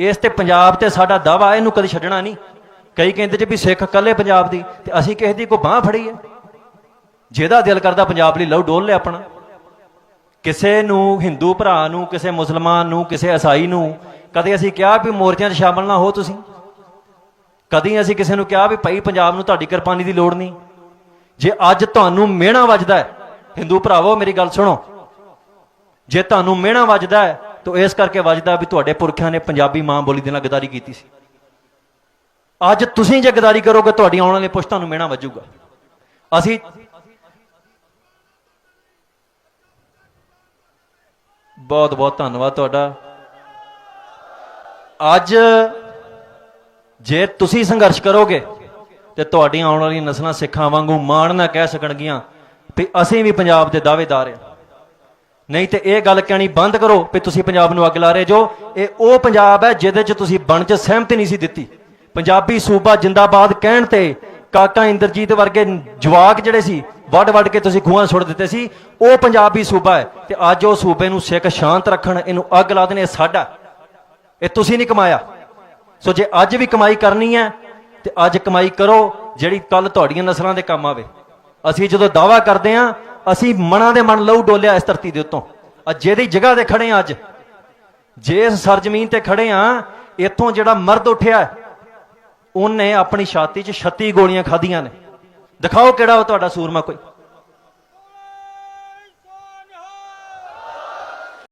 ਇਸ ਤੇ ਪੰਜਾਬ ਤੇ ਸਾਡਾ ਦਾਵਾ, ਇਹਨੂੰ ਕਦੇ ਛੱਡਣਾ ਨਹੀਂ। ਕਈ ਕਹਿੰਦੇ ਜੇ ਵੀ ਸਿੱਖ ਇਕੱਲੇ ਪੰਜਾਬ ਦੀ, ਤੇ ਅਸੀਂ ਕਿਸੇ ਦੀ ਕੋ ਬਾਹ ਫੜੀ ਹੈ? ਜਿਹਦਾ ਦਿਲ ਕਰਦਾ ਪੰਜਾਬ ਲਈ ਲਓ ਡੋਲ ਲਿਆ ਆਪਣਾ। ਕਿਸੇ ਨੂੰ, ਹਿੰਦੂ ਭਰਾ ਨੂੰ, ਕਿਸੇ ਮੁਸਲਮਾਨ ਨੂੰ, ਕਿਸੇ ਈਸਾਈ ਨੂੰ, ਕਦੇ ਅਸੀਂ ਕਿਹਾ ਵੀ ਮੋਰਚਿਆਂ 'ਚ ਸ਼ਾਮਲ ਨਾ ਹੋ ਤੁਸੀਂ? ਕਦੀ ਅਸੀਂ ਕਿਸੇ ਨੂੰ ਕਿਹਾ ਵੀ ਭਾਈ ਪੰਜਾਬ ਨੂੰ ਤੁਹਾਡੀ ਕਿਰਪਾਨੀ ਦੀ ਲੋੜ ਨਹੀਂ? ਜੇ ਅੱਜ ਤੁਹਾਨੂੰ ਮਿਹਣਾ ਵੱਜਦਾ ਹੈ, ਹਿੰਦੂ ਭਰਾਵੋ ਮੇਰੀ ਗੱਲ ਸੁਣੋ। ਜੇ ਤੁਹਾਨੂੰ ਮਿਹਣਾ ਵੱਜਦਾ ਹੈ ਤਾਂ ਇਸ ਕਰਕੇ ਵੱਜਦਾ ਵੀ ਤੁਹਾਡੇ ਪੁਰਖਿਆਂ ਨੇ ਪੰਜਾਬੀ ਮਾਂ ਬੋਲੀ ਦੇ ਨਾਲ ਗਦਾਰੀ ਕੀਤੀ ਸੀ। ਅੱਜ ਤੁਸੀਂ ਜੇ ਗਦਾਰੀ ਕਰੋਗੇ, ਤੁਹਾਡੀ ਆਉਣ ਵਾਲੀ ਪੁਸ਼ਤਾਂ ਨੂੰ ਮਿਹਣਾ ਵੱਜੂਗਾ। ਅਸੀਂ ਬਹੁਤ ਬਹੁਤ ਧੰਨਵਾਦ ਤੁਹਾਡਾ। ਅੱਜ ਜੇ ਤੁਸੀਂ ਸੰਘਰਸ਼ ਕਰੋਗੇ, ਤੇ ਤੁਹਾਡੀਆਂ ਆਉਣ ਵਾਲੀਆਂ ਨਸਲਾਂ ਸਿੱਖਾਂ ਵਾਂਗੂ ਮਾਣ ਨਾ ਕਹਿ ਸਕਣਗੀਆਂ ਵੀ ਅਸੀਂ ਵੀ ਪੰਜਾਬ ਦੇ ਦਾਅਵੇਦਾਰ ਹਾਂ। ਨਹੀਂ ਤੇ ਇਹ ਗੱਲ ਕਹਿਣੀ ਬੰਦ ਕਰੋ ਵੀ ਤੁਸੀਂ ਪੰਜਾਬ ਨੂੰ ਅੱਗ ਲਾ ਰਹੇ ਜੋ। ਇਹ ਉਹ ਪੰਜਾਬ ਹੈ ਜਿਹਦੇ 'ਚ ਤੁਸੀਂ ਬਣ 'ਚ ਸਹਿਮਤੀ ਨਹੀਂ ਸੀ ਦਿੱਤੀ। ਪੰਜਾਬੀ ਸੂਬਾ ਜਿੰਦਾਬਾਦ ਕਹਿਣ ਤੇ ਕਾਕਾ ਇੰਦਰਜੀਤ ਵਰਗੇ ਜਵਾਕ ਜਿਹੜੇ ਸੀ ਵੱਡ ਵੱਡ ਕੇ ਤੁਸੀਂ ਖੂਹਾਂ ਸੁੱਟ ਦਿੱਤੇ ਸੀ, ਉਹ ਪੰਜਾਬੀ ਸੂਬਾ ਹੈ ਤੇ ਅੱਜ ਉਹ ਸੂਬੇ ਨੂੰ ਸਿੱਖ ਸ਼ਾਂਤ ਰੱਖਣ, ਇਹਨੂੰ ਅੱਗ ਲਾ ਦੇਣ ਇਹ ਸਾਡਾ। ਇਹ ਤੁਸੀਂ ਨਹੀਂ ਕਮਾਇਆ। ਸੋ ਜੇ ਅੱਜ ਵੀ ਕਮਾਈ ਕਰਨੀ ਹੈ, ਤੇ ਅੱਜ ਕਮਾਈ ਕਰੋ ਜਿਹੜੀ ਕੱਲ ਤੁਹਾਡੀਆਂ ਨਸਲਾਂ ਦੇ ਕੰਮ ਆਵੇ। ਅਸੀਂ ਜਦੋਂ ਦਾਵਾ ਕਰਦੇ ਹਾਂ ਅਸੀਂ ਮਨਾਂ ਦੇ ਮਨ ਲਹੂ ਡੋਲਿਆ ਇਸ ਧਰਤੀ ਦੇ ਉੱਤੋਂ। ਅੱਜ ਜਿਹਦੀ ਜਗ੍ਹਾ ਤੇ ਖੜੇ ਆ ਅੱਜ, ਜੇ ਇਸ ਸਰਜ਼ਮੀਨ ਤੇ ਖੜੇ ਆ ਇੱਥੋਂ ਜਿਹੜਾ ਮਰਦ ਉੱਠਿਆ, ਉਹਨੇ ਆਪਣੀ ਛਾਤੀ 'ਚ 36 ਗੋਲੀਆਂ ਖਾਧੀਆਂ ਨੇ। ਦਿਖਾਓ ਕਿਹੜਾ ਉਹ ਤੁਹਾਡਾ ਸੂਰਮਾ ਕੋਈ।